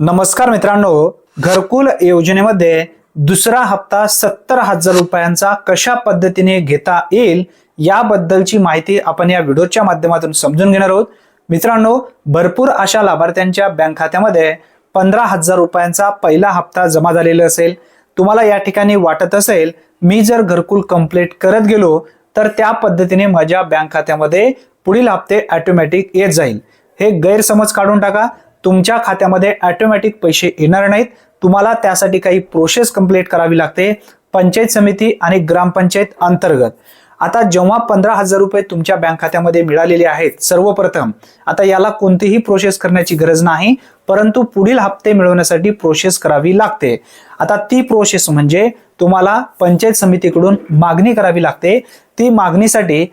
नमस्कार मित्रांनो घरकुल योजनेमध्ये दुसरा हप्ता सत्तर हजार रुपयांचा कशा पद्धतीने घेता येईल याबद्दलची माहिती आपण या व्हिडिओच्या माध्यमातून समजून घेणार आहोत. मित्रांनो भरपूर अशा लाभार्थ्यांच्या बँक खात्यामध्ये पंधरा हजार रुपयांचा पहिला हप्ता जमा झालेला असेल. तुम्हाला या ठिकाणी वाटत असेल मी जर घरकुल कंप्लीट करत गेलो तर त्या पद्धतीने माझ्या बँक खात्यामध्ये पुढील हप्ते ऑटोमॅटिक येत जाईल. हे गैरसमज काढून टाका. तुमच्या खात्यामध्ये ऑटोमॅटिक पैसे येणार नाहीत. तुम्हाला त्यासाठी काही प्रोसेस कंप्लीट करावी लागते. पंचायत समिती आणि ग्रामपंचायत अंतर्गत. आता जेव्हा पंधरा हजार रुपये तुमच्या बँक खात्यामध्ये मिळालेले आहेत सर्वप्रथम आता याला कोणतीही प्रोसेस करण्याची गरज नाही परंतु पुढील हप्ते मिळवण्यासाठी प्रोसेस करावी लागते. आता ती प्रोसेस म्हणजे तुम्हाला पंचायत समितीकडून मागणी करावी लागते. ती मागणीसाठी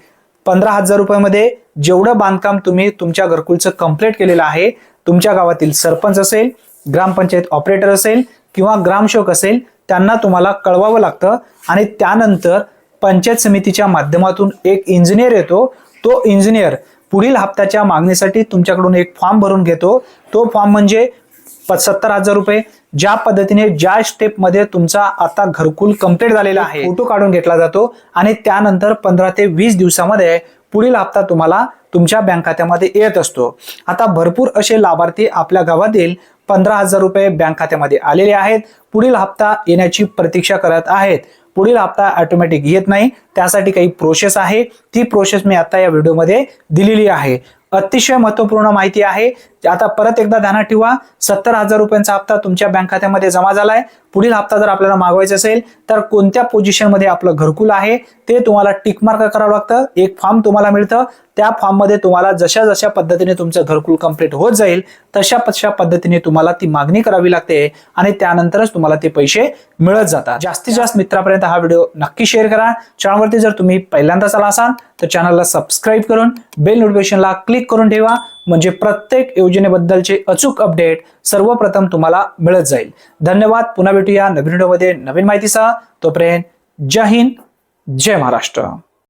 पंधरा हजार रुपयामध्ये जेवढं बांधकाम तुम्ही तुमच्या घरकुलचं कंप्लीट केलेलं आहे तुमच्या गावातील सरपंच असेल ग्रामपंचायत ऑपरेटर असेल किंवा ग्रामसेवक असेल त्यांना तुम्हाला कळवावं लागतं आणि त्यानंतर पंचायत समितीच्या माध्यमातून एक इंजिनियर येतो. तो इंजिनियर पुढील हप्त्याच्या मागणीसाठी तुमच्याकडून एक फॉर्म भरून घेतो. तो फॉर्म म्हणजे सत्तर हजार रुपये. ज्या पद्धतीने ज्या स्टेपमध्ये तुमचा आता घरकुल कंप्लीट झालेला आहे फोटो काढून घेतला जातो आणि त्यानंतर पंधरा ते वीस दिवसामध्ये पुढील हप्ता तुम्हाला तुमच्या बँक खात्यामध्ये येत असतो. आता भरपूर असे लाभार्थी आपल्या गावातील पंधरा हजार रुपये बँक खात्यामध्ये आलेले आहेत. पुढील हप्ता येण्याची प्रतीक्षा करत आहेत. पुढील हप्ता ऑटोमॅटिक येत नाही. त्यासाठी काही प्रोसेस आहे. ती प्रोसेस मी आता या व्हिडिओमध्ये दिलेली आहे. अतिशय महत्त्वपूर्ण माहिती आहे. आता परत एकदा ध्यानात ठेवा. सत्तर हजार रुपयांचा हप्ता तुमच्या बँक खात्यामध्ये जमा झालाय. पुढील हप्ता जर आपल्याला मागवायचा असेल तर कोणत्या पोझिशनमध्ये आपलं घरकुल आहे ते तुम्हाला टिक मार्क करावं लागतं. एक फॉर्म तुम्हाला मिळतं. त्या फॉर्ममध्ये तुम्हाला जशा जशा पद्धतीने तुमचं घरकुल कंप्लीट होत जाईल तशा तशा पद्धतीने तुम्हाला ती मागणी करावी लागते आणि त्यानंतरच तुम्हाला ते पैसे मिळत जातात. जास्तीत जास्त मित्रापर्यंत हा व्हिडिओ नक्की शेअर करा. चॅनलवरती जर तुम्ही पहिल्यांदाच आला असाल तर चॅनलला सबस्क्राईब करून बेल नोटिफिकेशनला क्लिक करून ठेवा. म्हणजे प्रत्येक योजनेबद्दलचे अचूक अपडेट सर्वप्रथम तुम्हाला मिळत जाईल. धन्यवाद. पुन्हा भेटूया नवीन व्हिडिओमध्ये नवीन माहितीसह. तोपर्यंत जय हिंद जय महाराष्ट्र.